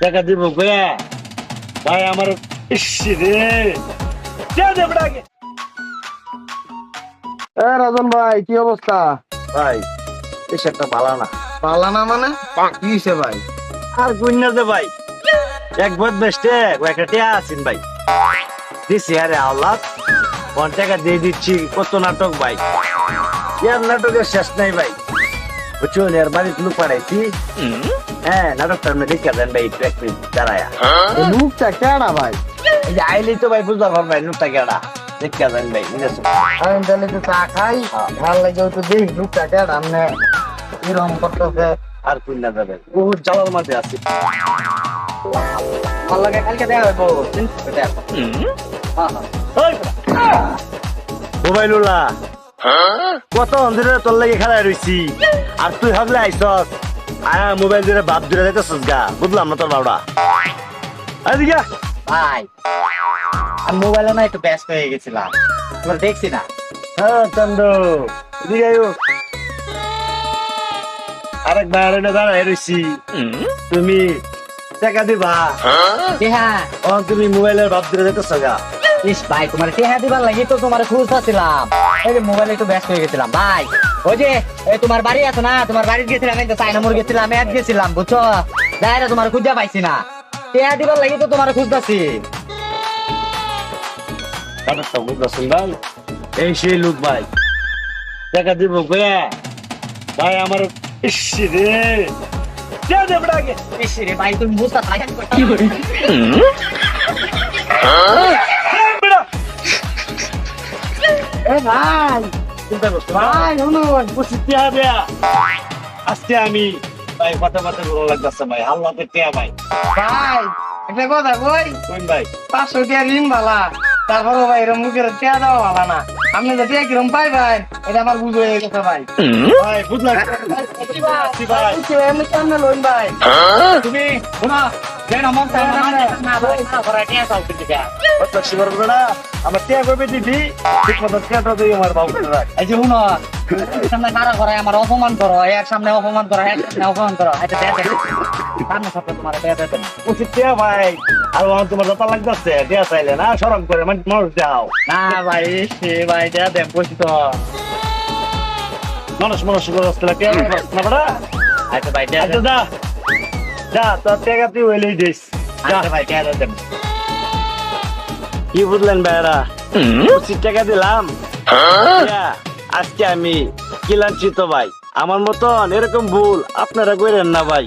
টাকা দিব ভাই আমার রে। এ রাজন ভাই কি অবস্থা? ভাই একটা ভালো না পালা না মানে কি হইছে ভাই? আর গুন্না দে ভাই। এক বদ বেস্টে একটা টিয়া আছেন ভাই। দিছি আরে আল্লাহ টাকা দিয়ে দিচ্ছি। কত নাটক ভাই? ইয়ার নাটকের শেষ নাই ভাই। বুঝুন এর বাড়িতে লোক পাঠাইছি হ্যাঁ নাটকটা আপনি দেখে দেন ভাই একটু এক মিনিট দাঁড়ায়া লোকটা কেডা ভাই এই যে আইলেই তো ভাই পারবেন ভাই লোকটা কেডা দেখে দেন ভাই বুঝেছ আমি তাহলে তো চা খাই ভালো লাগে তো দেখ লোকটা কেডা আমনে এরকম করতেছে আর কুইনা যাবে বহুত জ্বালার মাঝে আছি ভালো লাগে কালকে দেখা হইব মোবাইলুলা কত অন্ধের তোর লাগে খেলায় রইছি। আর তুই ভাবলে আইসস আয়া মোবাইল দিয়ে বাপ দূরে যাইতেছস গা বুঝলাম না তোর বাবড়া আদিকে ভাই আমি মোবাইলে না একটু ব্যস্ত হয়ে গেছিলাম তোর দেখছি না। হ্যাঁ চন্দ্র এদিকে আয়ো। আরেক বাইরে না দাঁড়ায় রইছি। তুমি টাকা দিবা। হ্যাঁ। তুমি মোবাইলের বাপ দূরে যাইতেছ গা। ইস ভাই তোমার টেহা দিবার লাগি তো তোমার খুঁজতেছিলাম। এই যে মোবাইলে একটু ব্যস্ত হয়ে গেছিলাম ভাই। ওই যে এই তোমার বাড়ি আছে না তোমার বাড়ি গেছিলাম এই তো চাইনামুর গেছিলাম এক গেছিলাম বুঝছ? যাই না তোমার খুঁজা পাইছি না। টেহা দিবার লাগি তো তোমার খুঁজতেছি। এই সেই লোক ভাই। টাকা দিব কয়া ভাই আমার ইস রে। ভাই তুমি বুঝতে পারি ভাই। চিন্তা করছ ভাই টিয়া দেয়া। আজকে আমি ভাই কথা কথা ভালো লাগতেছে ভাই। আল্লাহতে টিয়া ভাই। ভাই একটা কথা কই? কোন ভাই? পাঁচশো টাকা ঋণ বালা। তারপরে ভাই এরম মুখের টেয়া দেওয়া বালা না। আপনি যে টিয়া কিরম পাই ভাই এটা আমার বুঝ হয়ে গেছে ভাই। ভাই বুঝলাম। ভাই এমনি কেমনে লোন ভাই? তুমি শোনো মন না না না করে আমার টিয়া করবে দিদি ঠিক মতো টিয়াটা দিই আমার বাবু এই যে শুনো সামনে কারা করে আমার অপমান করো এর সামনে অপমান করো এর সামনে অপমান করো আচ্ছা দেখ সামনে সপ্তাহে তোমার দেখ দেখ উচিত টিয়া ভাই আর আমার তোমার ব্যাপার লাগতেছে টিয়া চাইলে না সরম করে মানে মানুষ যাও না ভাই সে ভাই দেখ দেখ বসি তো মানুষ মানুষ করে আসলে টিয়া না বড়া আচ্ছা ভাই আচ্ছা যা তোর তুই দিস। আচ্ছা ভাই কি বুঝলেন ভাইরা পঁচিশ টাকা দিলাম। আজকে আমি কিলাঞ্চিত ভাই। আমার মতন এরকম ভুল আপনারা করেন না ভাই।